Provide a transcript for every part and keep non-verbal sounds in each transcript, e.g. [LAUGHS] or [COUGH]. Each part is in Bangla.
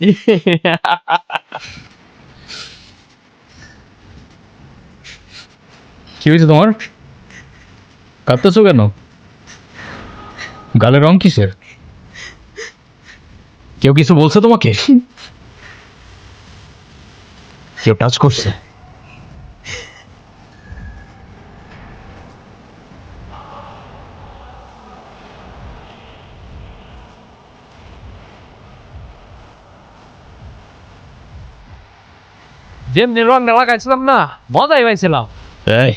[LAUGHS] কি হয়েছে তোমার? কাঁদতেছো কেন? গালের রং কিসের? কেউ কিছু বলছে তোমাকে? কেউ টাচ করছে? যেমনি রংটা লাগাইছিলাম না মজাই পাইছিলাম। এই।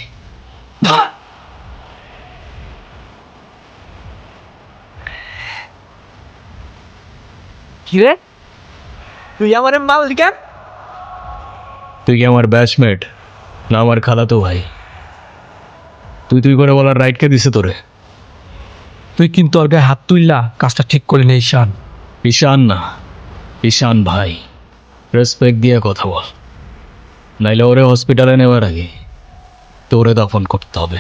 কি রে তুই আমার মাল দিকা তুই কি আমার ব্যাচমেট না আমার খালাতো ভাই? তুই তুই করে বলার রাইট কে দিছে তোরে? তুই কিন্তু ওর গায়ে হাত তুললা কাজটা ঠিক করে নেই ঈশান। ঈশান না ঈশান ভাই। রেসপেক্ট দিয়ে কথা বল। নাইলে ওরে হসপিটালে নেওয়ার আগে তোরে দফন করতে হবে।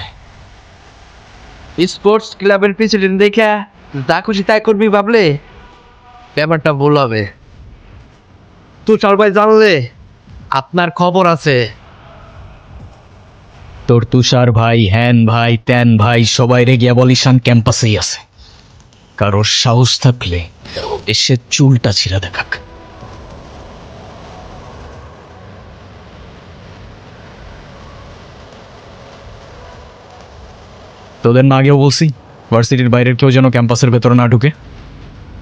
স্পোর্টস ক্লাবের প্রেসিডেন্ট দেখে যা খুশি তাই করবি ভাবলে? ব্যাপারটা ভুল হবে। তুষার ভাই জানলে আপনার খবর আছে। তোর তুষার ভাই হ্যান ভাই ত্যান ভাই সবাই রে গিয়া বল ঈশান ক্যাম্পাসেই আছে। কারোর সাহস থাকলে এসে চুলটা ছিঁড়া দেখাক। তোদের না আগেও বলছি ভার্সিটির বাইরের কেউ যেন ক্যাম্পাসের ভেতরে না ঢুকে।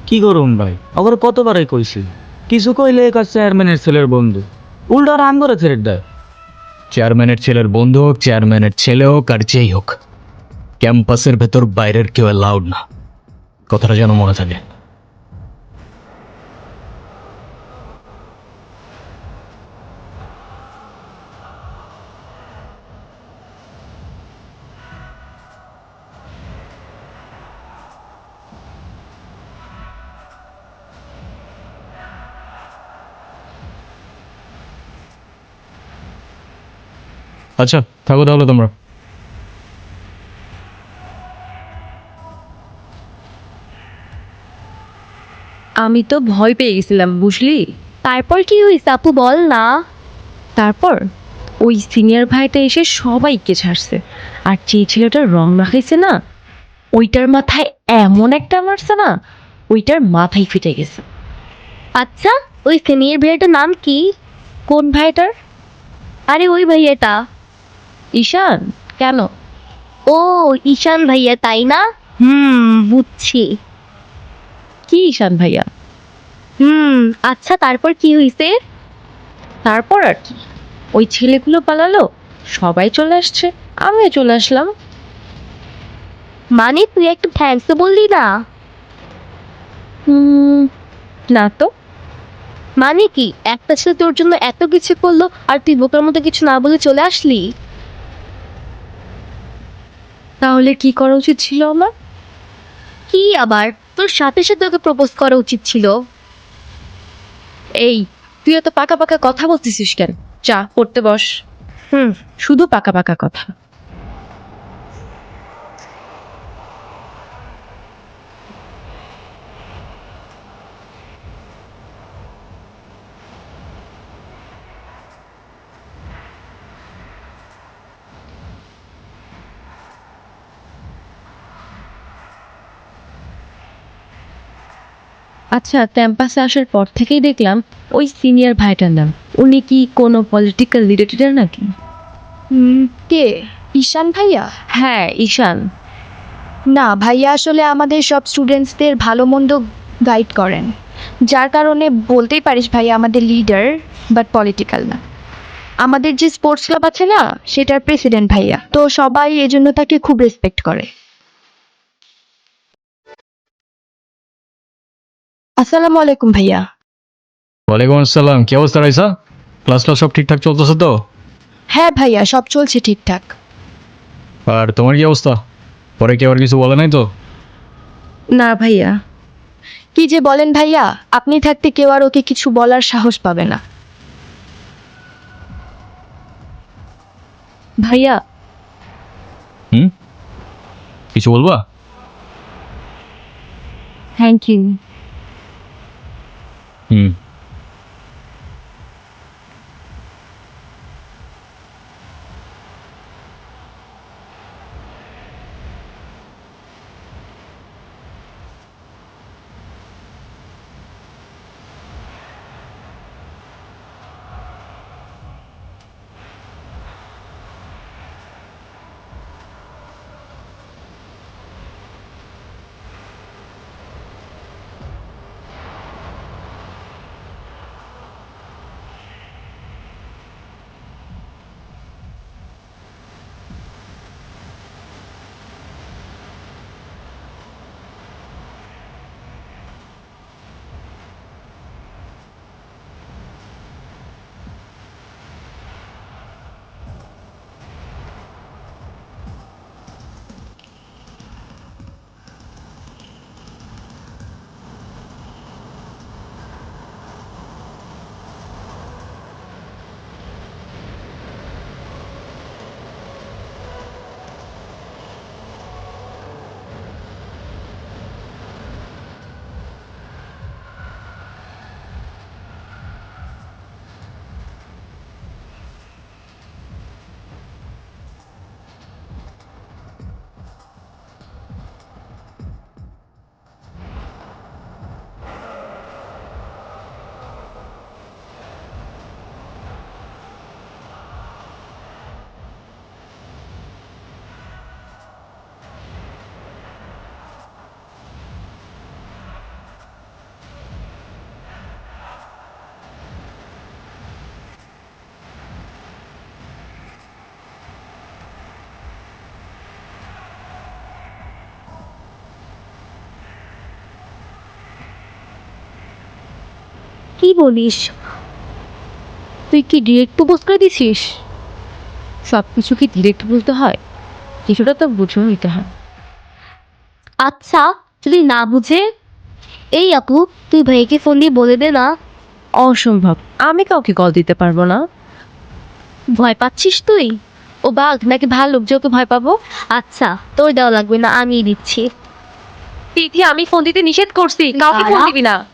কি করুন ভাই? আবার কতবারে কইছি। কিছু কইলে এক চেয়ারম্যানের ছেলের বন্ধু। উল্টা রান করে ছেড়ে দেয়। চেয়ারম্যানের ছেলের বন্ধু হোক চেয়ারম্যানের ছেলে হোক আর যেই হোক ক্যাম্পাসের ভেতর বাইরের কেউ অ্যালাউড না। কথাটা যেন মনে থাকে। আচ্ছা থাকো তাহলে তোমরা। আমি তো ভয় পেয়ে গেছিলাম বুঝলি? তারপর কি হয়েছে আপু বল না। তারপর ওই সিনিয়র ভাইটা এসে সবাইকে ছাড়ছে। আর যে ছেলেটার রং মাখাইছে না ওইটার মাথায় এমন একটা মারছে না ওইটার মাথায় ফিটে গেছে। আচ্ছা ওই সিনিয়র ভাইয়াটার নাম কি? কোন ভাইটার? আরে ওই ভাইয়াটা। ঈশান? কেন? ও ঈশান ভাইয়া তাই না? হুম বুঝছি। কি ঈশান ভাইয়া? হুম আচ্ছা তারপর কি হয়েছে তারপর আর কি। ওই ছেলেগুলো পালালো সবাই চলে আসছে আমিও চলে আসলাম। মানে তুই একটু থ্যাঙ্কস বললি না? হুম, না তো। মানে কি? একটা ছেলে তোর জন্য এত কিছু করল আর তুই বোকার মতো কিছু না বলে চলে আসলি? তাহলে কি করা উচিত ছিল আমার? কি আবার? তোর সাথে সাথে ওকে প্রপোজ করা উচিত ছিল। এই তুই এত পাকা পাকা কথা বলতেছিস কেন? চা পড়তে বস। হুম। শুধু পাকা পাকা কথা। আচ্ছা ক্যাম্পাসে আসার পর থেকেই দেখলাম ওই সিনিয়র ভাইটার নাম। উনি কি কোনো পলিটিক্যাল রিলেটেড নাকি? কে? ঈশান ভাইয়া? হ্যাঁ ঈশান। না ভাইয়া আসলে আমাদের সব স্টুডেন্টসদের ভালো মন্দ গাইড করেন। যার কারণে বলতেই পারিস ভাইয়া আমাদের লিডার বাট পলিটিক্যাল না। আমাদের যে স্পোর্টস ক্লাব আছে না সেটার প্রেসিডেন্ট ভাইয়া। তো সবাই এজন্য তাকে খুব রেসপেক্ট করে। আসসালামু আলাইকুম ভাইয়া। ওয়ালাইকুম আসসালাম কি অবস্থা রাইসা? ক্লাস ক্লাস সব ঠিকঠাক চলতেছে তো? হ্যাঁ ভাইয়া সব চলছে ঠিকঠাক। আর তোমার কি অবস্থা? পরে কেউ আর কিছু বলে নাই তো? না ভাইয়া। কি যে বলেন ভাইয়া আপনি থাকতে কেউ আর ওকে কিছু বলার সাহস পাবে না। ভাইয়া। হুম? কিছু বলবা? থ্যাংক ইউ হুম কি বলিস? তুই কি ডিরেক্ট প্রপোজ করে দিছিস? সব কিছু কি ডিরেক্ট বলতে হয়? কিছুটা তো বুঝে নিতে হয়। আচ্ছা যদি না বুঝে? এই আপু তুই ভাইকে ফোন দিয়ে বলে দে না। অসম্ভব। আমি কাউকে কল দিতে পারব না। ভয় পাচ্ছিস তুই? ও বাঘ নাকি ভালো যে ওকে ভয় পাবো? আচ্ছা তোর দেওয়া লাগবে না আমি দিচ্ছি। তিথি আমি ফোন দিতে নিষেধ করছি। কাউকে ফোন। দিবি না।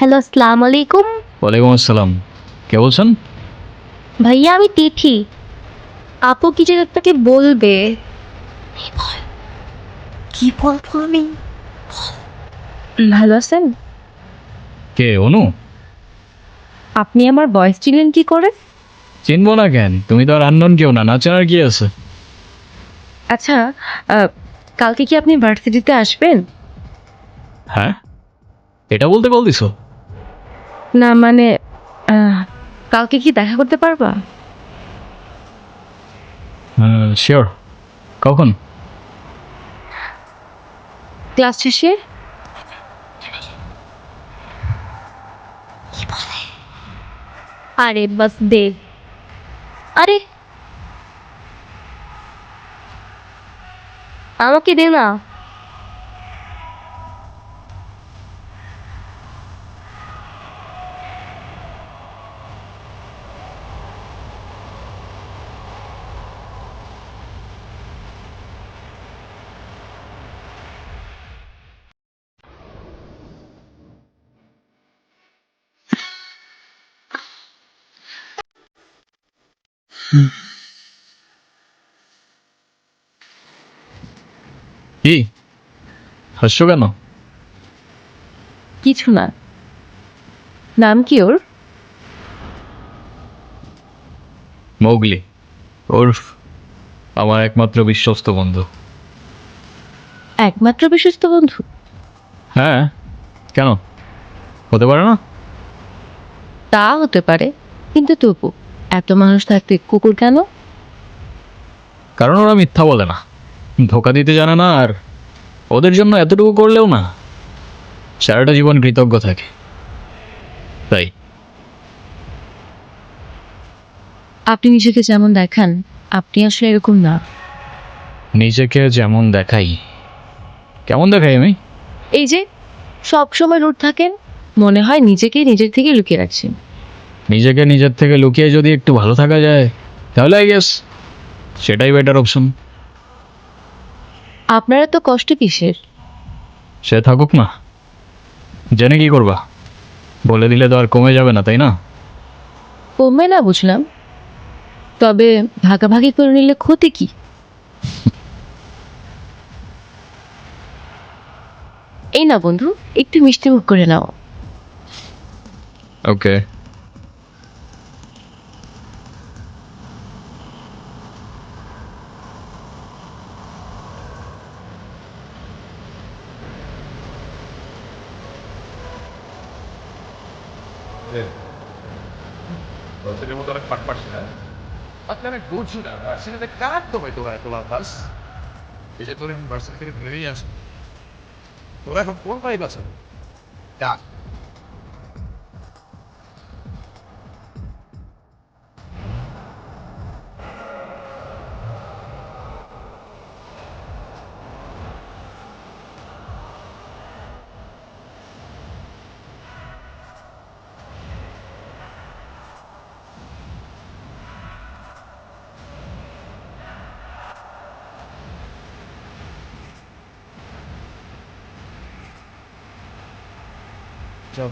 হ্যালো আসসালামু আলাইকুম ওয়ালাইকুম আসসালাম। কে বলছেন? ভাইয়া আমি তিথি। আপু কি যেন আপনাকে বলবে? কি বলব আমি ভালো আছেন? কে অনু? আপনি আমার বয়স চিনলেন কি করে? চিনবো না কেন? তুমি তো আর আননোন কেউ না না চেনার কি আছে? আচ্ছা আহ, কালকে কি আপনি ভার্সিটিতে আসবেন? হ্যাঁ? এটা বলতে কল দিছো না মানে আহ, কালকে কি দেখা করতে পারবা? শিওর কখন? ক্লাস শেষে? আরে বাস দে। আরে! আমাকে দে না। কি? হাসছো কেন? কিছু না। নাম কি ওর? মৌগলি। ওরফ আমার একমাত্র বিশ্বস্ত বন্ধু। একমাত্র বিশ্বস্ত বন্ধু? হ্যাঁ। কেন? হতে পারে না? তা হতে পারে কিন্তু তবু। এত মানুষ থাকতে কুকুর কেন? কারণ ওরা মিথ্যা বলে না। ধোকা দিতে জানে না আর ওদের জন্য এতটুকু করলেও না। সারাটা জীবন কৃতজ্ঞ থাকে। তাই। আপনি নিজেকে যেমন দেখান আপনি আসলে এরকম না। নিজেকে যেমন দেখাই। কেমন দেখাই আমি? এই যে সব সময় রুট থাকেন মনে হয় নিজেকেই নিজের থেকে লুকিয়ে রাখছেন। নিজেকে নিজের থেকে লুকিয়ে যদি একটু ভালো থাকা যায় তাহলে আই গেস সেটাই বেটার অপশন আপনারা তো কষ্ট কিসের? সে থাকুক না। জেনে কি করবা? বলে দিলে তো আর কমে যাবে না তাই না? কমবে না বুঝলাম। তবে ভাগাভাগি করে নিলে ক্ষতি কি? এই না বন্ধু একটু মিষ্টি মুখ করে নাও। ওকে আপনারা বুঝছ না ভার্সিটিতে কার তো ভাই তোরা তোলা বাস এই যে তোর ভার্সিটি থেকে বেরিয়ে আসে তোরা এখন কোন পাইপ আছে ডাক চল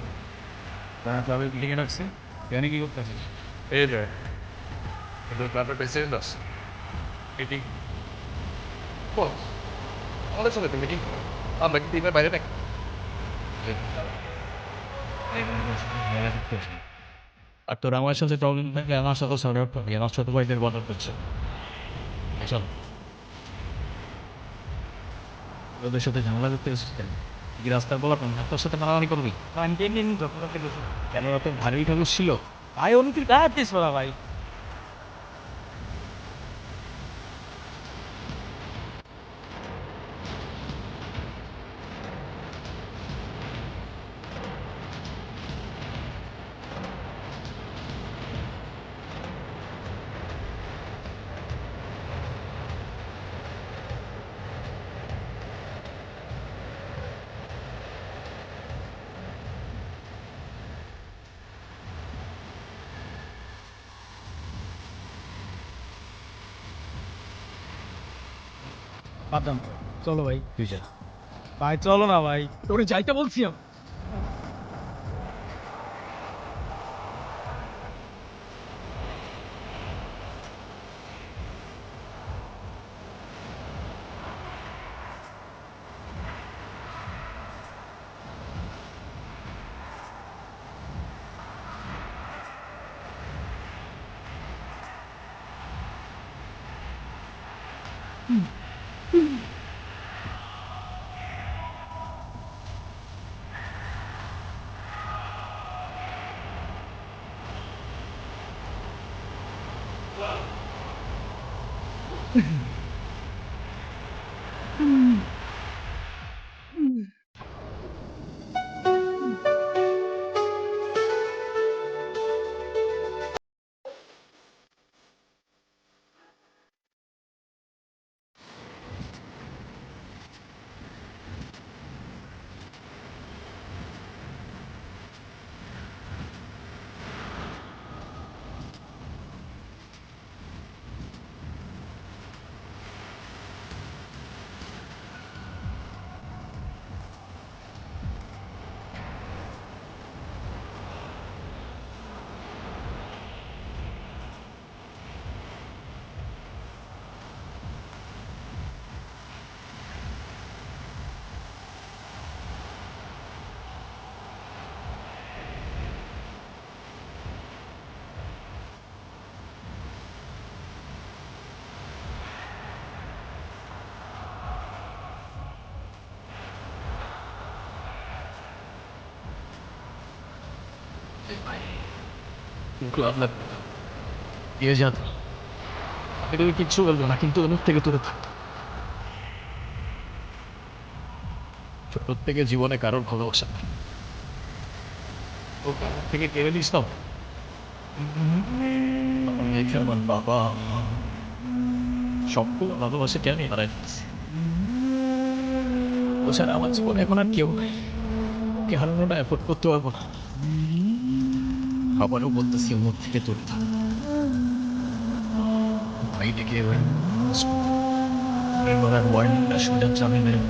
ক্লাবে লিখে রাখছে। কেন কি করতেছিস এই যে কিন্তু ক্লাবের প্রেসিডেন্ট আছে। মিটিং বল আমাদের সাথে মিটিং আমরা কি টিমের বাইরে থাকি আর তোর আমার সাথে প্রবলেম থাকলে আমার সাথে সর্ট আউট আমার ছোট ভাইদের বদল করছে চল। ওদের সাথে ঝামেলা করতে এসেছিস কি রাস্তায় বলার না তোর সাথে মারামারি করবি? কেন ভারী ঠাকুর ছিল? ভাই অনুতির কাজ দিস ভাই। বাদাম চলো ভাই। তুই যা ভাই চলো না ভাই। তোরে যাইতে বলছি আমি। আপনার দিয়ে যান কিচ্ছু বলব না, কিন্তু ওদের থেকে থেকে। জীবনে কারোর ভালোবাসা ও থেকে কেড়ে নিস বাবা? সবগুলো ভালোবাসে কেন হারাই ও আমার জীবনে এখন আর কেউ ওকে হারানোটা এফোর্ড করতে পারব না। আবারও বলতেছি ওর থেকে তোর থাক। ডেকে এবার ওয়ার্নিংটা শুনলাম আমি মেরে